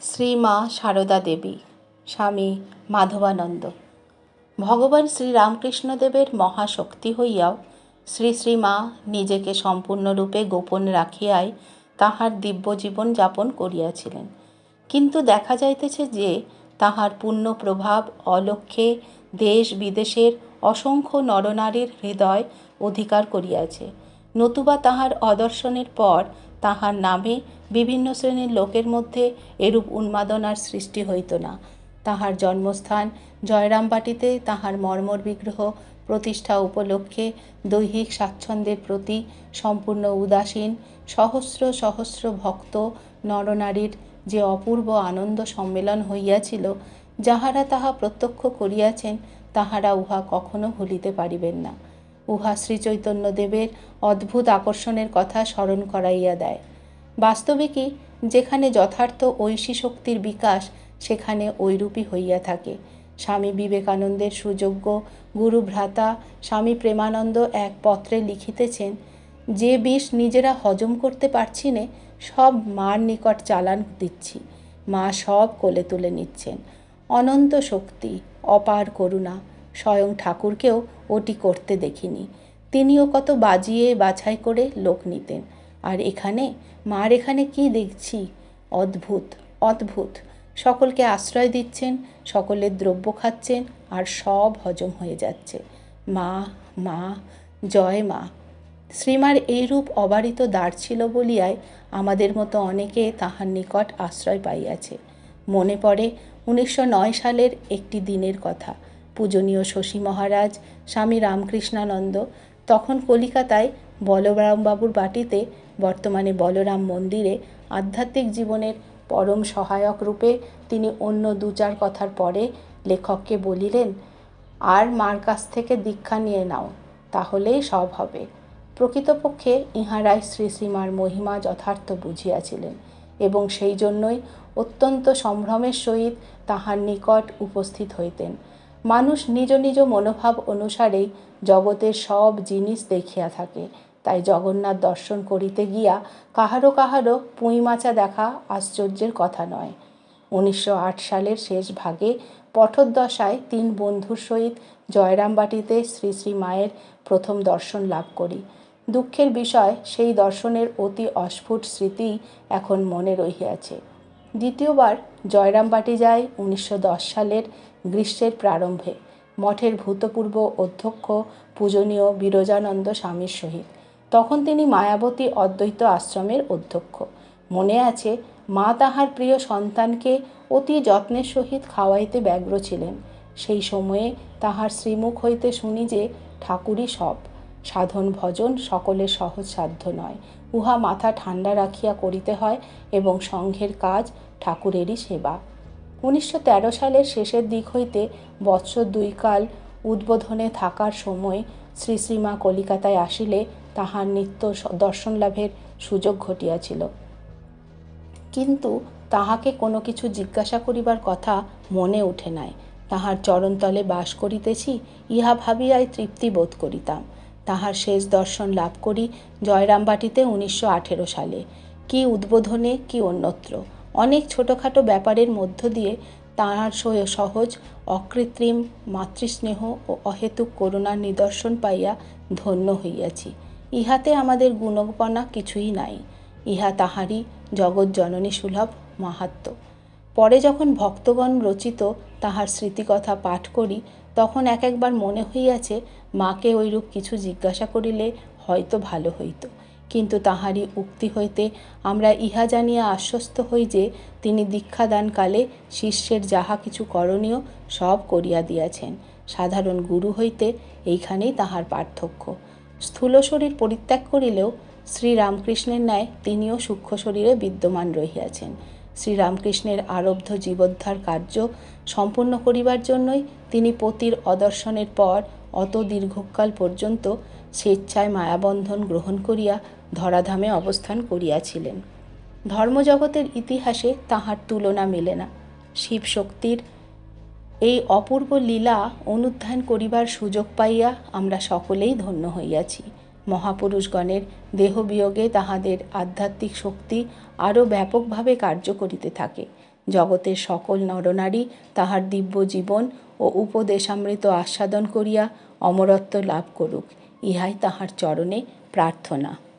শ্রীমা সারদা দেবী, স্বামী মাধবানন্দ। ভগবান শ্রীরামকৃষ্ণদেবের মহাশক্তি হইয়াও শ্রী শ্রীমা নিজেকে সম্পূর্ণরূপে গোপন রাখিয়াই তাহার দিব্য জীবন যাপন করিয়াছিলেন। কিন্তু দেখা যাইতেছে যে তাহার পূর্ণ প্রভাব অলক্ষ্যে দেশ বিদেশের অসংখ্য নরনারীর হৃদয় অধিকার করিয়াছে। নতুবা তাহার অদর্শনের পর তাহার নামে বিভিন্ন শ্রেণির লোকের মধ্যে এরূপ উন্মাদনার সৃষ্টি হইত না। তাহার জন্মস্থান জয়রামবাটিতে তাহার মর্মর বিগ্রহ প্রতিষ্ঠা উপলক্ষে দৈহিক স্বাচ্ছন্দ্যের প্রতি সম্পূর্ণ উদাসীন, সহস্র সহস্র ভক্ত, নরনারীর যে অপূর্ব আনন্দ সম্মেলন হইয়াছিল, যাহারা তাহা প্রত্যক্ষ করিয়াছেন, তাহারা উহা কখনো ভুলিতে পারিবেন না। উহা শ্রীচৈতন্যদেবের অদ্ভুত আকর্ষণের কথা স্মরণ করাইয়া দেয়। বাস্তবিকই যেখানে যথার্থ ঐশী শক্তির বিকাশ, সেখানে ঐরূপী হইয়া থাকে। স্বামী বিবেকানন্দের সুযোগ্য গুরু ভ্রাতা স্বামী প্রেমানন্দ এক পত্রে লিখিতেছেন, যে বিষ নিজেরা হজম করতে পারছি নে, সব মার নিকট চালান দিচ্ছি। মা সব কোলে তুলে নিচ্ছেন। অনন্ত শক্তি, অপার করুণা। স্বয়ং ঠাকুরকেও ওটি করতে দেখিনি। তিনিও কত বাজিয়ে বাছাই করে লোক নিতেন। আর এখানে, মার এখানে কি দেখছি? অদ্ভুত অদ্ভুত। সকলকে আশ্রয় দিচ্ছেন, সকলের দ্রব্য খাচ্ছেন, আর সব হজম হয়ে যাচ্ছে। মা মা, জয় মা। শ্রীমার এইরূপ অবারিত দ্বার ছিল বলিয়াই আমাদের মতো অনেকে তাহার নিকট আশ্রয় পাইয়াছে। মনে পড়ে, উনিশশো নয় সালের একটি দিনের কথা। পূজনীয় শশী মহারাজ, স্বামী রামকৃষ্ণানন্দ, তখন কলিকাতায় বলরামবাবুর বাটিতে, বর্তমানে বলরাম মন্দিরে, আধ্যাত্মিক জীবনের পরম সহায়ক রূপে তিনি অন্য দু চার কথার পরে লেখককে বলিলেন, আর মার কাছ থেকে দীক্ষা নিয়ে নাও, তাহলেই সব হবে। প্রকৃতপক্ষে ইহারাই শ্রী শ্রীমার মহিমা যথার্থ বুঝিয়াছিলেন এবং সেই জন্যই অত্যন্ত সম্ভ্রমের সহিত তাহার নিকট উপস্থিত হইতেন। মানুষ নিজ নিজ মনোভাব অনুসারেই জগতের সব জিনিস দেখিয়া থাকে। তাই জগন্নাথ দর্শন করিতে গিয়া কাহারো কাহারো পুঁইমাচা দেখা আশ্চর্যের কথা নয়। উনিশশো সালের শেষ ভাগে পঠোদ্দশায় তিন বন্ধুর সহিত জয়রামবাটিতে শ্রী শ্রী মায়ের প্রথম দর্শন লাভ করি। দুঃখের বিষয়, সেই দর্শনের অতি অস্ফুট স্মৃতি এখন মনে রহিয়াছে। দ্বিতীয়বার জয়রামবাটি যায় উনিশশো দশ সালের গ্রীষ্মের প্রারম্ভে। মঠের ভূতপূর্ব অধ্যক্ষ পূজনীয় বিরজানন্দ স্বামীর সহিত। তখন তিনি মায়াবতী অদ্বৈত আশ্রমের অধ্যক্ষ। মনে আছে, মা তাহার প্রিয় সন্তানকে অতি যত্নের সহিত খাওয়াইতে ব্যগ্র ছিলেন। সেই সময়ে তাহার শ্রীমুখ হইতে শুনি যে, ঠাকুরই সব। সাধন ভজন সকলের সহজ সাধ্য নয়। উহা মাথা ঠান্ডা রাখিয়া করিতে হয় এবং সংঘের কাজ ঠাকুরেরই সেবা। উনিশশো তেরো সালের শেষের দিক হইতে বৎসর দুই কাল উদ্বোধনে থাকার সময় শ্রী শ্রীমা কলিকাতায় আসিলে তাহার নিত্য দর্শন লাভের সুযোগ ঘটিয়াছিল। কিন্তু তাহাকে কোনো কিছু জিজ্ঞাসা করিবার কথা মনে উঠে নাই। তাহার চরণতলে বাস করিতেছি, ইহা ভাবিয়াই তৃপ্তি বোধ করিতাম। তাহার শেষ দর্শন লাভ করি জয়রামবাটিতে উনিশশো আঠেরো সালে। কি উদ্বোধনে, কি অন্যত্র। অনেক ছোটোখাটো ব্যাপারের মধ্য দিয়ে তাঁর সহজ, অকৃত্রিম, মাতৃস্নেহ ও অহেতুক করুণার নিদর্শন পাইয়া ধন্য হইয়াছি। ইহাতে আমাদের গুণপনা কিছুই নাই। ইহা তাহারই জগৎ জননী সুলভ মাহাত্ম পরে যখন ভক্তগণ রচিত তাহার স্মৃতিকথা পাঠ করি, তখন এক একবার মনে হইয়াছে, মাকে ঐরূপ কিছু জিজ্ঞাসা করিলে হয়তো ভালো হইত। কিন্তু তাহারই উক্তি হইতে আমরা ইহা জানিয়া আশ্বস্ত হই যে, তিনি দীক্ষাদানকালে শিষ্যের যাহা কিছু করণীয় সব করিয়া দিয়াছেন। সাধারণ গুরু হইতে এইখানেই তাহার পার্থক্য। স্থূল শরীর পরিত্যাগ করিলেও শ্রীরামকৃষ্ণের ন্যায় তিনিও সূক্ষ্ম শরীরে বিদ্যমান রহিয়াছেন। শ্রীরামকৃষ্ণের আরব্ধ জীবোদ্ধার কার্য সম্পূর্ণ করিবার জন্যই তিনি পতির অদর্শনের পর অত দীর্ঘকাল পর্যন্ত স্বেচ্ছায় মায়াবন্ধন গ্রহণ করিয়া ধরাধামে অবস্থান করিয়াছিলেন। ধর্মজগতের ইতিহাসে তাহার তুলনা মেলে না। শিব শক্তির এই অপূর্ব লীলা অনুধ্যান করিবার সুযোগ পাইয়া আমরা সকলেই ধন্য হইয়াছি। মহাপুরুষগণের দেহবিয়োগে তাহাদের আধ্যাত্মিক শক্তি আরও ব্যাপকভাবে কার্য করিতে থাকে। জগতের সকল নরনারী তাহার দিব্য জীবন ও উপদেশামৃত আস্বাদন করিয়া অমরত্ব লাভ করুক, ইহাই তাহার চরণে প্রার্থনা।